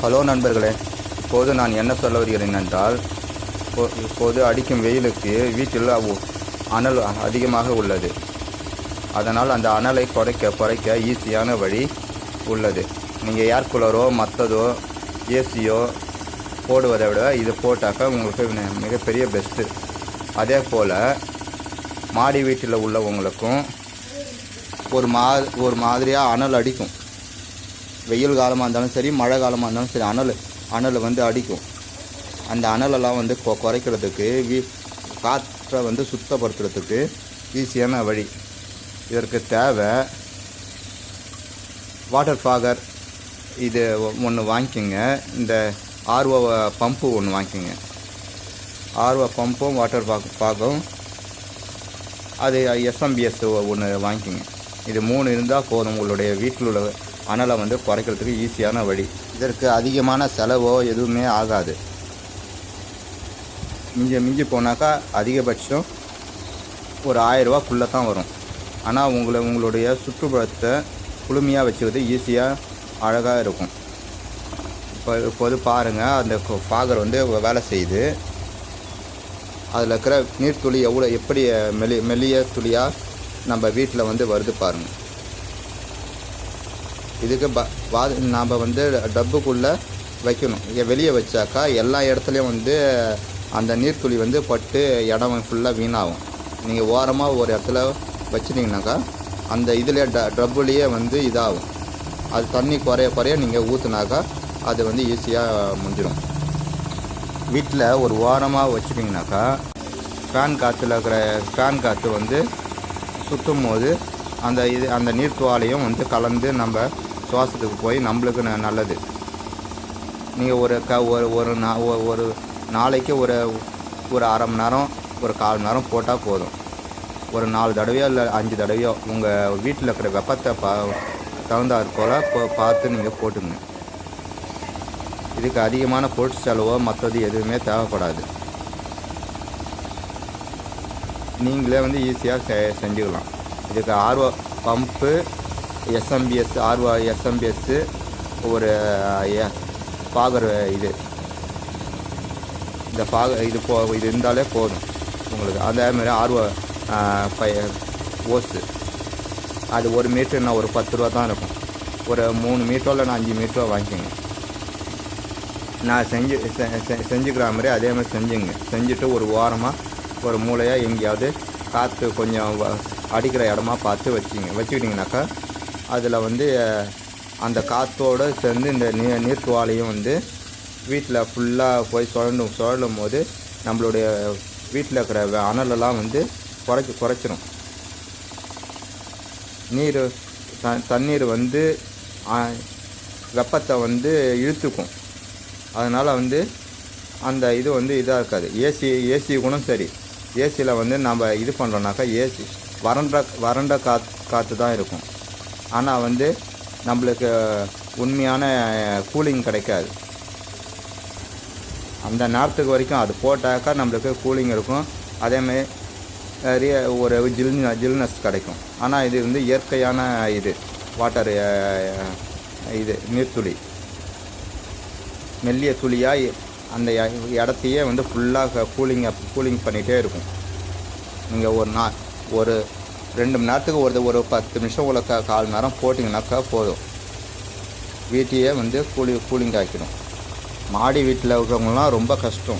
Hello நண்பர்களே இப்போது நான் என்ன சொல்ல வருகிறேன் என்றால் இப்போது அடிக்கும் வெயிலுக்கு வீட்டில் அனல் அதிகமாக உள்ளது. அதனால் அந்த அனலை குறைக்க குறைக்க ஈஸியான வழி உள்ளது. நீங்கள் ஏர் கூலரோ மற்றதோ ஏசியோ போடுவதை விட இது போட்டாக்கா உங்களுக்கு மிகப்பெரிய பெஸ்ட்டு. அதே போல் மாடி வீட்டில் உள்ளவங்களுக்கும் ஒரு மா ஒரு மாதிரியாக அனல் அடிக்கும். வெயில் காலமாக இருந்தாலும் சரி மழை காலமாக இருந்தாலும் சரி அனல் அனல் வந்து அடிக்கும். அந்த அனலெல்லாம் வந்து கொ குறைக்கிறதுக்கு வீ காற்றை வந்து சுத்தப்படுத்துறதுக்கு ஈஸியான வழி. இதற்கு தேவை வாட்டர் ஃபாகர். இது ஒன்று வாங்கிக்கோங்க. இந்த ஆர்ஓ பம்பு ஒன்று வாங்கிக்கோங்க. ஆர்ஓ பம்பும் வாட்டர் ஃபாக் ஃபாகும். அது எஸ்எம்பிஎஸ் ஒன்று வாங்கிக்கோங்க. இது மூணு இருந்தால் போதும் உங்களுடைய வீட்டில் உள்ள அனலை வந்து குறைக்கிறதுக்கு ஈஸியான வழி. இதற்கு அதிகமான செலவோ எதுவுமே ஆகாது. மிஞ்சி மிஞ்சி போனாக்கா அதிகபட்சம் ஒரு ஆயிரரூவாக்குள்ளே தான் வரும். ஆனால் உங்களை உங்களுடைய சுற்றுப்புறத்தை குளுமையாக வச்சுக்கிறது ஈஸியாக அழகாக இருக்கும். இப்போ இப்போது பாருங்கள் அந்த ஃபாகர் வந்து வேலை செய்யுது அதில் இருக்கிற நீர்த்துளி எவ்வளோ எப்படி மெலி மெல்லிய துளியாக நம்ம வீட்டில் வந்து வருது பாருங்கள் இதுக்கு ப வா நாம் வந்து டப்புக்குள்ளே வைக்கணும். இங்கே வெளியே வச்சாக்கா எல்லா இடத்துலையும் வந்து அந்த நீர்த்துளி வந்து பட்டு இடம் ஃபுல்லாக வீணாகும். நீங்கள் ஓரமாக ஒரு இடத்துல வச்சிட்டிங்கனாக்கா அந்த இதில் ட டப்புலேயே வந்து இதாகும். அது தண்ணி குறைய குறைய நீங்கள் ஊற்றுனாக்கா அது வந்து ஈஸியாக முடிஞ்சிடும். வீட்டில் ஒரு ஓரமாக வச்சுட்டிங்கனாக்கா ஃபேன் காற்றுல இருக்கிற ஃபேன் காற்று வந்து சுற்றும் போது அந்த இது அந்த நீர்த்துவாலையும் வந்து கலந்து நம்ம சுவாசத்துக்கு போய் நம்மளுக்கு நல்லது. நீங்கள் ஒரு க ஒரு ஒரு நா ஒ- ஒரு நாளைக்கு ஒரு ஒரு அரை மணி நேரம் ஒரு கால் மணி நேரம் போட்டால் போதும். ஒரு நாலு தடவையோ இல்லை அஞ்சு தடவையோ உங்கள் வீட்டில் இருக்கிற வெப்பத்தை பா தகுந்தாற் போல் பார்த்து நீங்கள் போட்டுங்க இதுக்கு அதிகமான பொருட்கள் செலவோ மற்றது எதுவுமே தேவைப்படாது. நீங்களே வந்து ஈஸியாக செ செஞ்சுக்கலாம். இதுக்கு ஆர்வ பம்பு எஸ்எம்பிஎஸ் ஆர்வா எஸ்எம்பிஎஸ்ஸு ஒரு எ- ஃபாகர் இது. இந்த ஃபாக இது போ இது இருந்தாலே போதும் உங்களுக்கு. அதே மாதிரி ஆர்வ பை ஓஸு அது ஒரு மீட்டர்னா ஒரு பத்து ரூபா தான் இருக்கும். ஒரு மூணு மீட்டரோ இல்லைன்னா அஞ்சு மீட்டரோ வாங்கிக்கோங்க. நான் செஞ்சு செ- செ- செஞ்சுக்கிற மாதிரி அதே மாதிரி செஞ்சுங்க. செஞ்சுட்டு ஒரு ஓரமாக ஒரு மூலையாக எங்கேயாவது காற்று கொஞ்சம் அடிக்கிற இடமா பார்த்து வச்சுங்க. வச்சுக்கிட்டிங்கனாக்கா அதில் வந்து அந்த காற்றோடு சேர்ந்து இந்த நீ நீர்த்துவாலையும் வந்து வீட்டில் ஃபுல்லாக போய் சுழண்டும் சுழலும் போது நம்மளுடைய வீட்டில் இருக்கிற அனலெல்லாம் வந்து குறைச்சி குறைச்சிரும். நீர் த தண்ணீர் வந்து வெப்பத்தை வந்து இழுத்துக்கும். அதனால் வந்து அந்த இது வந்து இதாக இருக்காது. ஏசி ஏசி கூட சரி. ஏசியில் வந்து நம்ம இது பண்ணுறோன்னாக்கா ஏசி வறண்ட வறண்ட காத் காற்று தான் இருக்கும். ஆனால் வந்து நம்மளுக்கு உண்மையான கூலிங் கிடைக்காது. அந்த நேரத்துக்கு வரைக்கும் அது போட்டாக்கா நம்மளுக்கு கூலிங் இருக்கும். அதேமாதிரி நிறைய ஒரு ஜில் ஜில்னஸ் கிடைக்கும். ஆனால் இது வந்து இயற்கையான இது வாட்டர் இது நீர்த்துளி. மெல்லிய துளியாக அந்த இடத்தையே வந்து ஃபுல்லாக கூலிங் கூலிங் பண்ணிகிட்டே இருக்கும். நீங்கள் ஒரு நா ஒரு ரெண்டு மணி நேரத்துக்கு ஒரு ஒரு பத்து நிமிஷம் உள்ள கா கால் நேரம் போட்டிங்கனாக்கா போதும். வீட்டையே வந்து கூலி கூலிங் ஆக்கிடும். மாடி வீட்டில் இருக்கிறவங்களாம் ரொம்ப கஷ்டம்.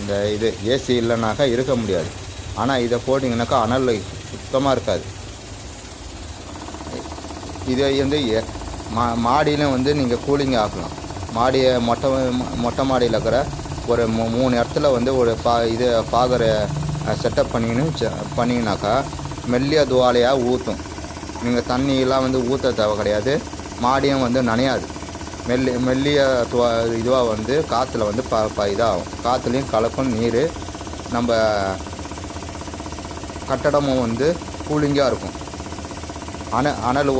இந்த இது ஏசி இல்லைனாக்கா இருக்க முடியாது. ஆனால் இதை போட்டிங்கனாக்கா அனல் சுத்தமாக இருக்காது. இதை வந்து ஏ மா மாடியிலும் வந்து நீங்கள் கூலிங் ஆக்கலாம். மாடியை மொட்டை மொட்டை மாடியில் இருக்கிற ஒரு மூ- மூணு இடத்துல வந்து ஒரு பா இது பாகரை செட்டப் பண்ணிங்கன்னு பண்ணிங்கனாக்கா மெல்லிய துவாலையாக ஊற்றும் நீங்கள் தண்ணியெல்லாம் வந்து ஊற்ற தேவை கிடையாது. மாடியும் வந்து நனையாது. மெல்லி மெல்லிய துவா இதுவாக வந்து காற்றுல வந்து ப ப இதாகும். காற்றுலேயும் கலக்கும் நீர். நம்ம கட்டடமும் வந்து கூலிங்காக இருக்கும். அன அனல்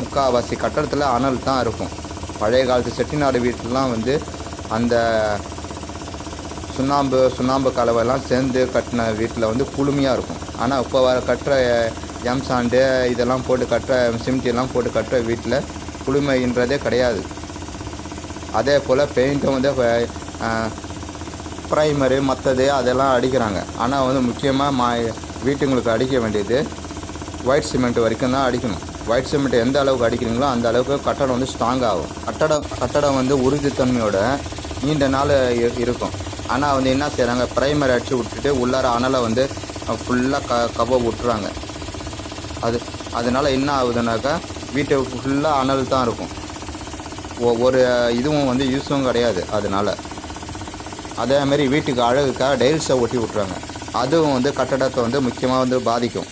முக்கால்வாசி கட்டடத்தில் அனல் தான் இருக்கும். பழைய காலத்து செட்டிநாடு வீட்டிலலாம் வந்து அந்த சுண்ணாம்பு சுண்ணாம்பு கலவைலாம் சேர்ந்து கட்டின வீட்டில் வந்து குளுமையாக இருக்கும். ஆனால் இப்போ வர கட்டுற எம் சாண்டு இதெல்லாம் போட்டு கட்டுற சிமெண்ட் எல்லாம் போட்டு கட்டுற வீட்டில் குளுமைன்றதே கிடையாது. அதே போல் பெயிண்ட்டும் வந்து ப்ரைமரு மற்றது அதெல்லாம் அடிக்கிறாங்க. ஆனால் வந்து முக்கியமாக மா வீட்டுங்களுக்கு அடிக்க வேண்டியது ஒயிட் சிமெண்ட் வரைக்கும் தான் அடிக்கணும். ஒயிட் சிமெண்ட் எந்த அளவுக்கு அடிக்கிறீங்களோ அந்த அளவுக்கு கட்டடம் வந்து ஸ்ட்ராங் ஆகும். கட்டடம் கட்டடம் வந்து உறுதித்தன்மையோட நீண்ட நாள் இருக்கும். ஆனால் வந்து என்ன செய்கிறாங்க ப்ரைமர் அடித்து விட்டுட்டு உள்ளார அனலை வந்து ஃபுல்லாக க கவ விட்டுறாங்க. அது அதனால் என்ன ஆகுதுனாக்கா வீட்டை ஃபுல்லாக அனல் தான் இருக்கும். ஒ- ஒரு இதுவும் வந்து யூஸும் கிடையாது அதனால். அதே மாதிரி வீட்டுக்கு அழகுக்காக டைல்ஸை ஒட்டி விட்றாங்க அதுவும் வந்து கட்டடத்தை வந்து முக்கியமாக வந்து பாதிக்கும்.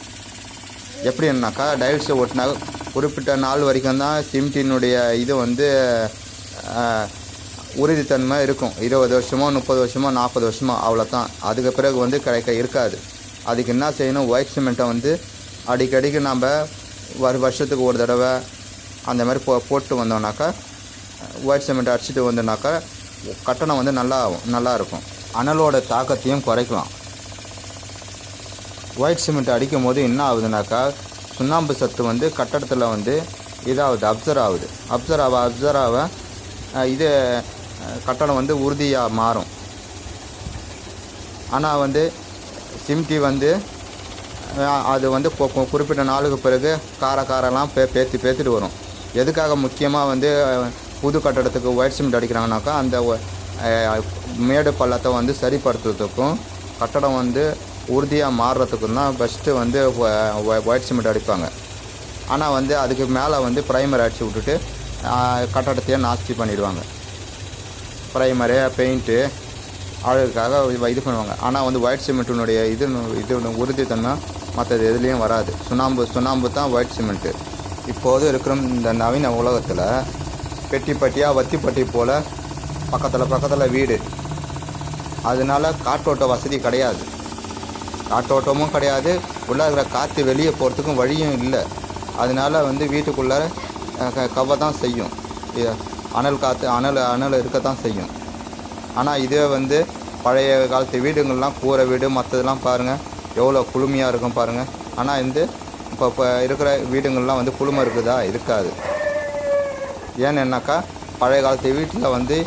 எப்படின்னாக்கா டைல்ஸை ஒட்டினா குறிப்பிட்ட நாள் வரைக்கும் தான் சிமெண்டினுடைய இது வந்து உறுதித்தன்மை இருக்கும். இருபது வருஷமோ முப்பது வருஷமோ நாற்பது வருஷமோ அவ்வளோதான் அதுக்கு பிறகு வந்து கிடைக்க இருக்காது. அதுக்கு என்ன செய்யணும்? ஒயிட் சிமெண்ட்டை வந்து அடிக்கடிக்கு நம்ம ஒரு வருஷத்துக்கு ஒரு தடவை அந்த மாதிரி போ போட்டு வந்தோம்னாக்கா ஒயிட் சிமெண்ட் அடிச்சுட்டு வந்தோம்னாக்கா கட்டணம் வந்து நல்லா ஆகும் நல்லா இருக்கும். அனலோட தாக்கத்தையும் குறைக்கலாம். ஒயிட் சிமெண்ட் அடிக்கும் போது என்ன ஆகுதுனாக்கா சுண்ணாம்பு சத்து வந்து கட்டடத்தில் வந்து இதாகுது அப்சர்வ் ஆகுது. அப்சர்வ் ஆக அப்சர்வ் ஆக இது கட்டணம் கட்டடம் வந்து உறுதியாக மாறும். ஆனால் வந்து சிம்டி வந்து அது வந்து குறிப்பிட்ட நாளுக்கு பிறகு கார காரெல்லாம் பே பேத்தி பேத்துட்டு வரும். எதுக்காக முக்கியமாக வந்து புது கட்டடத்துக்கு ஒயிட் சிமெண்ட் அடிக்கிறாங்கனாக்கா அந்த மேடு பள்ளத்தை வந்து சரிப்படுத்துறதுக்கும் கட்டடம் வந்து உறுதியாக மாறுறதுக்கும் தான் ஃபஸ்ட்டு வந்து ஒயிட் சிமெண்ட் அடிப்பாங்க. ஆனால் வந்து அதுக்கு மேலே வந்து ப்ரைமர் அடித்து விட்டுட்டு கட்டடத்தையே நாஸ்தி பண்ணிடுவாங்க. ப்ரைமரு பெயிண்ட்டு அழகுக்காக இது- பண்ணுவாங்க. ஆனால் வந்து ஒயிட் சிமெண்ட்டினுடைய இது இது உறுதித்தன்மை மற்றது எதுலேயும் வராது. சுண்ணாம்பு சுண்ணாம்பு தான் ஒயிட் சிமெண்ட்டு இப்போது இருக்கிற இந்த நவீன உலகத்தில் பெட்டி பட்டியாக வத்தி பட்டி போல் பக்கத்தில் பக்கத்தில் வீடு. அதனால காற்றோட்ட வசதி கிடையாது. காற்றோட்டமும் கிடையாது. உள்ளே இருக்கிற காற்று வெளியே போகிறதுக்கும் வழியும் இல்லை. அதனால வந்து வீட்டுக்குள்ளே கவ தான் செய்யும். அனல் காற்று அனல் அனல் இருக்க தான் செய்யும். ஆனால் இதே வந்து பழைய காலத்து வீடுங்கள்லாம் கூரை வீடு மற்றதெல்லாம் பாருங்கள் எவ்வளோ குளுமையாக இருக்கும் பாருங்கள் ஆனால் வந்து இப்போ இப்போ இருக்கிற வீடுங்கள்லாம் வந்து குளுமை இருக்குதா? இருக்காது. ஏன்னாக்கா பழைய காலத்து வீட்டில் வந்து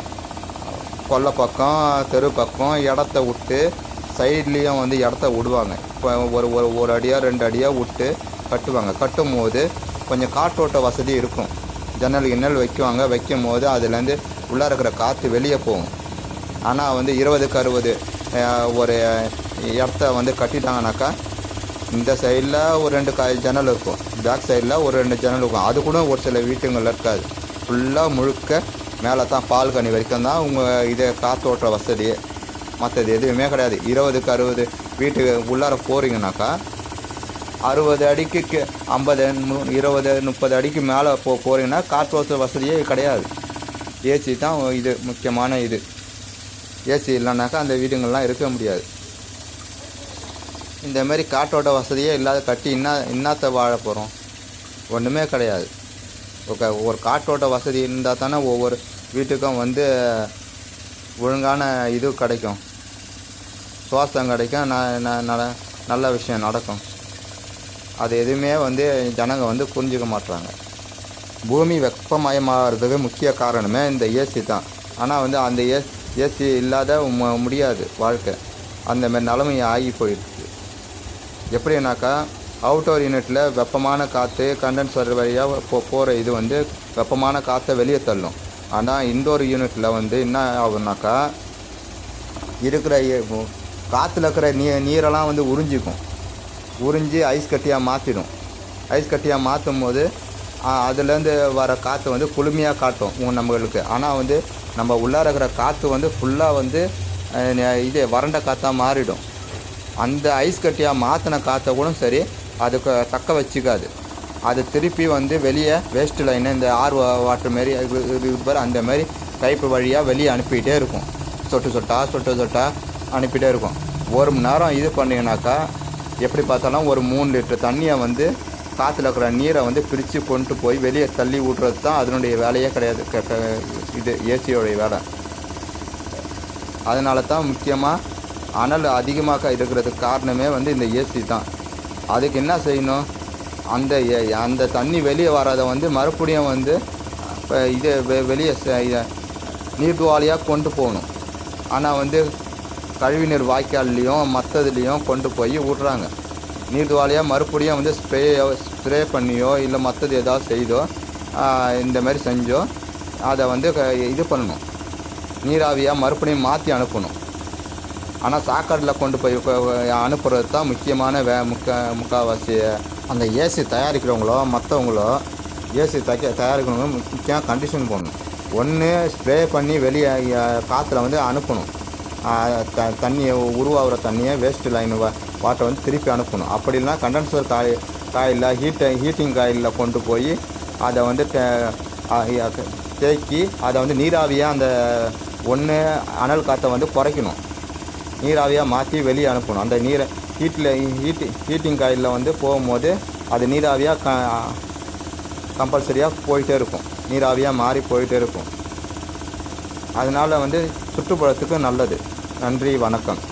கொல்லை பக்கம் தெரு பக்கம் இடத்த விட்டு சைட்லேயும் வந்து இடத்த விடுவாங்க இப்போ ஒரு ஒரு ஒரு அடியாக ரெண்டு அடியாக விட்டு கட்டுவாங்க. கட்டும் போது கொஞ்சம் காற்றோட்ட வசதி இருக்கும். ஜன்னல் கிண்ணல் வைக்குவாங்க. வைக்கும் போது அதுலேருந்து உள்ளே இருக்கிற காற்று வெளியே போகும். ஆனால் வந்து இருபதுக்கு அறுபது ஒரு இடத்த வந்து கட்டிட்டாங்கனாக்கா இந்த சைடில் ஒரு ரெண்டு க ஜன்னல் இருக்கும். பேக் சைடில் ஒரு ரெண்டு ஜன்னல் இருக்கும். அது கூட ஒரு சில வீட்டுங்களில் இருக்காது. ஃபுல்லாக முழுக்க மேலே தான் பால்கனி வரைக்கும் தான் உங்கள் இதை காற்றோட்டுற வசதியே மற்றது எதுவுமே கிடையாது. இருபதுக்கு அறுபது வீட்டுக்கு உள்ளார போகிறீங்கனாக்கா அறுபது அடிக்கு ஐம்பது இருபது முப்பது அடிக்கு மேலே போ போகிறீங்கன்னா காற்றோட்ட வசதியே கிடையாது. ஏசி தான் இது முக்கியமான இது. ஏசி இல்லைனாக்கா அந்த வீடுங்கள்லாம் இருக்க முடியாது. இந்த மாதிரி காற்றோட்ட வசதியே இல்லாத கட்டி இன்னா என்னத்தை வாழ போகிறோம் ஒன்றுமே கிடையாது. ஓகே ஒவ்வொரு காற்றோட்ட வசதி இருந்தால் தானே ஒவ்வொரு வீட்டுக்கும் வந்து ஒழுங்கான இது கிடைக்கும். சுவாசம் கிடைக்கும் ந ந- நல்ல விஷயம் நடக்கும். அது எதுவுமே வந்து ஜனங்க வந்து புரிஞ்சுக்க மாட்டுறாங்க பூமி வெப்பமயமாகிறதுக்கு முக்கிய காரணமே இந்த ஏசி தான். ஆனால் வந்து அந்த ஏ ஏசி இல்லாத முடியாது வாழ்க்கை. அந்த மாதிரி நிலைமை ஆகி போயிடுச்சு. எப்படின்னாக்கா அவுட்டோர் யூனிட்டில் வெப்பமான காற்று கண்டென்சர் வழியாக போ போகிற இது வந்து வெப்பமான காற்றை வெளியே தள்ளும். ஆனால் இன்டோர் யூனிட்டில் வந்து என்ன ஆகுனாக்கா இருக்கிற ஏ- காற்றுல இருக்கிற நீ நீரெல்லாம் வந்து உறிஞ்சிக்கும். உறிஞ்சி ஐஸ் கட்டியாக மாற்றிடும் ஐஸ் கட்டியாக மாற்றும் போது அதுலேருந்து வர காற்று வந்து குளுமையாக காட்டும் நம்மளுக்கு. ஆனால் வந்து நம்ம உள்ளார இருக்கிற காற்று வந்து ஃபுல்லாக வந்து இது வறண்ட காற்றாக மாறிடும். அந்த ஐஸ் கட்டியாக மாற்றின காற்றை கூட சரி அதுக்கு தக்க வச்சுக்காது. அது திருப்பி வந்து வெளியே வேஸ்ட் லைன் இந்த ஆர் வாட்டர் மாரி இது அந்த மாதிரி பைப்பு வழியாக வெளியே அனுப்பிக்கிட்டே இருக்கும். சொட்டு சொட்டா சொட்டு சொட்டா அனுப்பிட்டே இருக்கும். ஒரு மணி நேரம் இது பண்ணிங்கனாக்கா எப்படி பார்த்தாலும் ஒரு மூணு லிட்டர் தண்ணியை வந்து காற்றுல இருக்கிற நீரை வந்து பிரித்து கொண்டு போய் வெளியே தள்ளி விட்றது தான் அதனுடைய வேலையே கிடையாது. க- இது ஏசியோடைய வேலை. அதனால தான் முக்கியமாக அனல் அதிகமாக இருக்கிறதுக்கு காரணமே வந்து இந்த ஏசி தான். அதுக்கு என்ன செய்யணும்? அந்த ஏ- அந்த தண்ணி வெளியே வராத வந்து மறுபடியும் வந்து இப்போ இது வெ- வெளியே ச- இத கொண்டு போகணும். ஆனால் வந்து கழிவுநீர் வாய்க்கால்லையும் மற்றதுலேயும் கொண்டு போய் விட்றாங்க நீர்த்துவாலியாக மறுபடியும் வந்து ஸ்ப்ரே ஸ்ப்ரே பண்ணியோ இல்லை மற்றது ஏதாவது செய்தோ ஆஹ் இந்த மாதிரி செஞ்சோ அதை வந்து க- இது பண்ணணும். நீராவியாக மறுபடியும் மாற்றி அனுப்பணும். ஆனால் சாக்கடையில் கொண்டு போய் அனுப்புறது தான் முக்கியமான வே முக்க முக்கால்வாசி அந்த ஏசி தயாரிக்கிறவங்களோ மற்றவங்களோ ஏசி தைக்க தயாரிக்கிறவங்களும் முக்கியமாக கண்டிஷன் போடணும். ஒன்று ஸ்ப்ரே பண்ணி வெளியே காற்றுல வந்து அனுப்பணும். த தண்ணியை உருவாகிற தண்ணியை வேஸ்ட் லைன் வாட்டை வந்து திருப்பி அனுப்பணும். அப்படி இல்லைனா கண்டென்சர் காய் காயில் ஹீட்டை ஹீட்டிங் காயிலில் கொண்டு போய் அதை வந்து தேக்கி அதை வந்து நீராவியாக அந்த ஒன்று அனல் காற்றை வந்து குறைக்கணும். நீராவியாக மாற்றி வெளியே அனுப்பணும். அந்த நீரை ஹீட்டில் ஹீட்டி ஹீட்டிங் காயிலில் வந்து போகும்போது அது நீராவியாக க கம்பல்சரியாக போயிட்டே இருக்கும். நீராவியாக மாறி போயிட்டே இருக்கும். அதனால் வந்து சுற்றுப்புறத்துக்கு நல்லது. நன்றி வணக்கம்.